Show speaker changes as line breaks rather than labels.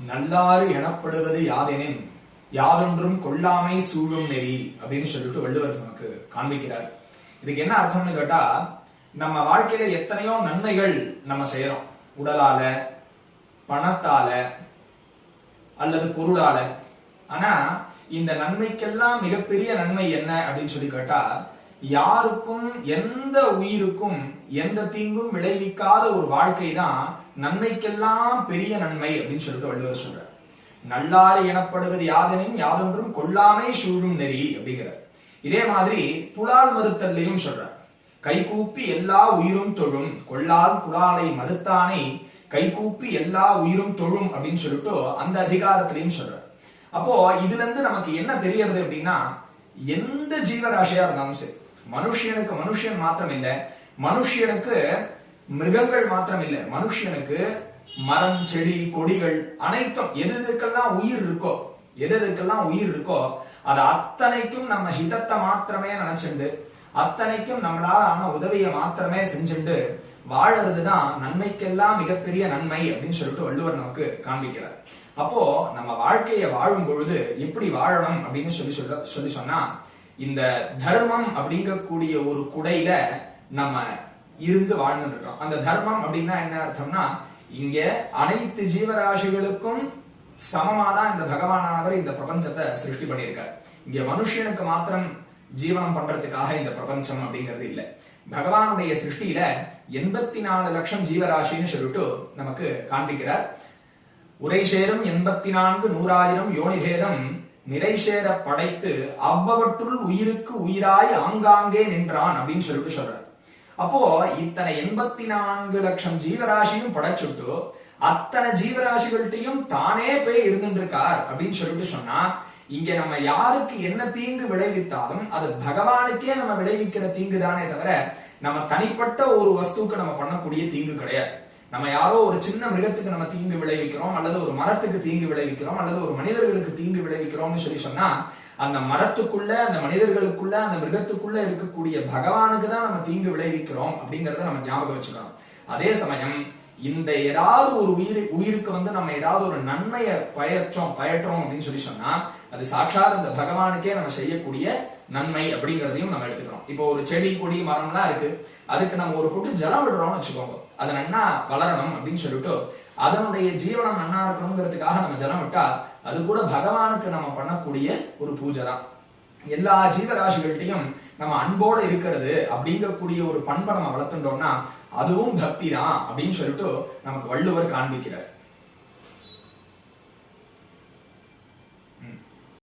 நல்லாறு எனப்படுவது யாதெனின் யாதொன்றும் கொல்லாமை சூழும் நெறி அப்படின்னு சொல்லிட்டு வள்ளுவர் நமக்கு காண்பிக்கிறார். இதுக்கு என்ன அர்த்தம்னு கேட்டா நம்ம வாழ்க்கையில எத்தனையோ நன்மைகள் நம்ம செய்யறோம். உடலால பணத்தால அல்லது பொருளால. ஆனா இந்த நன்மைக்கெல்லாம் மிகப்பெரிய நன்மை என்ன அப்படின்னு சொல்லி கேட்டா யாருக்கும் எந்த உயிருக்கும் எந்த தீங்கும் விளைவிக்காத ஒரு வாழ்க்கை தான் நன்மைக்கெல்லாம் பெரிய நன்மை அப்படின்னு சொல்லிட்டு வள்ளுவர் சொல்றார். நல்லாறு எனப்படுவது யாதெனின் யாதொன்றும் கொல்லாமை சூழும் நெறி அப்படிங்கிறார். இதே மாதிரி புலால் மறுத்தல்லையும் சொல்றார். கைகூப்பி எல்லா உயிரும் தொழும் கொல்லால் புலாலை மறுத்தானை கைகூப்பி எல்லா உயிரும் தொழும் அப்படின்னு சொல்லிட்டு அந்த அதிகாரத்திலையும் சொல்றார். அப்போ இதுல இருந்து நமக்கு என்ன தெரியறது அப்படின்னா எந்த ஜீவராசியா இருந்தாலும் சரி மனுஷனுக்கு மனுஷன் மாத்திரம் இல்ல மனுஷனுக்கு மிருகங்கள் மாத்திரம் இல்ல மனுஷனுக்கு மரம் செடி கொடிகள் அனைத்தும் எது எதுக்கெல்லாம் உயிர் இருக்கோ எது எதுக்கெல்லாம் உயிர் இருக்கோ அது அத்தனைக்கும் நம்ம ஹிதத்தை மாத்திரமே நினைச்சுண்டு அத்தனைக்கும் நம்மளால ஆன உதவியை மாத்திரமே செஞ்சுட்டு வாழறதுதான் நன்மைக்கெல்லாம் மிகப்பெரிய நன்மை அப்படின்னு சொல்லிட்டு வள்ளுவர் நமக்கு காண்பிக்கிறார். அப்போ நம்ம வாழ்க்கையை வாழும் பொழுது எப்படி வாழணும் அப்படின்னு சொல்லி சொல்ல சொல்லி சொன்னா இந்த தர்மம் அப்படிங்கக்கூடிய ஒரு குடையில நம்ம இருந்து வாழ்ந்து இருக்கோம் அந்த தர்மம் அப்படின்னா என்ன அர்த்தம்னா இங்க அனைத்து ஜீவராசிகளுக்கும் சமமாதான் இந்த பகவானானவர் இந்த பிரபஞ்சத்தை சிருஷ்டி பண்ணியிருக்காரு. இங்க மனுஷனுக்கு மாத்திரம் ஜீவனம் பண்றதுக்காக இந்த பிரபஞ்சம் அப்படிங்கிறது இல்ல. பகவானுடைய சிருஷ்டியில எண்பத்தி நாலு லட்சம் ஜீவராசின்னு சொல்லிட்டு நமக்கு காண்பிக்கிறார். உரை சேரும் எண்பத்தி நான்கு நூறாயிரம் யோனிபேதம் நிறைசேர படைத்து அவ்வவற்றுள் உயிருக்கு உயிராய் ஆங்காங்கே நின்றான் அப்படின்னு சொல்லிட்டு சொல்றார். அப்போ இத்தனை எண்பத்தி நான்கு லட்சம் ஜீவராசியும் படைச்சுட்டு அத்தனை ஜீவராசிகள்கிட்டையும் தானே போய் இருந்துட்டு இருக்கார் அப்படின்னு சொல்லிட்டு சொன்னா இங்க நம்ம யாருக்கு என்ன தீங்கு விளைவித்தாலும் அது பகவானுக்கே நம்ம விளைவிக்கிற தீங்கு தானே தவிர நம்ம தனிப்பட்ட ஒரு வஸ்துக்கு நம்ம பண்ணக்கூடிய தீங்கு கிடையாது. நம்ம யாரோ ஒரு சின்ன மிருகத்துக்கு நம்ம தீங்கு விளைவிக்கிறோம் அல்லது ஒரு மரத்துக்கு தீங்கு விளைவிக்கிறோம் அல்லது ஒரு மனிதர்களுக்கு தீங்கு விளைவிக்கிறோம்னு சொல்லி சொன்னா அந்த மரத்துக்குள்ள அந்த மனிதர்களுக்குள்ள அந்த மிருகத்துக்குள்ள இருக்கக்கூடிய பகவானுக்கு தான் நம்ம தீங்கு விளைவிக்கிறோம் அப்படிங்கறத நம்ம ஞாபகம் வச்சுக்கணும். அதே சமயம் இந்த ஏதாவது ஒரு உயிர் உயிருக்கு வந்து நம்ம ஏதாவது ஒரு நன்மையை பயற்றோம் பயற்றோம் அப்படின்னு சொல்லி சொன்னா அது சாட்சாத் அந்த பகவானுக்கே நம்ம செய்யக்கூடிய நன்மை அப்படிங்கிறதையும் நம்ம எடுத்துக்கிறோம். இப்போ ஒரு செடி கொடி மரம்லாம் இருக்கு. அதுக்கு நம்ம ஒரு பொட்டு ஜலம் விடுறோம்னு வச்சுக்கோங்க. அது நன்னா வளரணும் அப்படின்னு சொல்லிட்டு அதனுடைய ஜீவனம் நன்னா இருக்கணுங்கிறதுக்காக நம்ம ஜலம் விட்டா அது கூட பகவானுக்கு நம்ம பண்ணக்கூடிய ஒரு பூஜை தான். எல்லா ஜீவராசிகள்கிட்டையும் நம்ம அன்போட இருக்கிறது அப்படிங்கக்கூடிய ஒரு பண்பை நம்ம வளர்த்துட்டோம்னா அதுவும் பக்தி தான் அப்படின்னு சொல்லிட்டு நமக்கு வள்ளுவர் காண்பிக்கிறார்.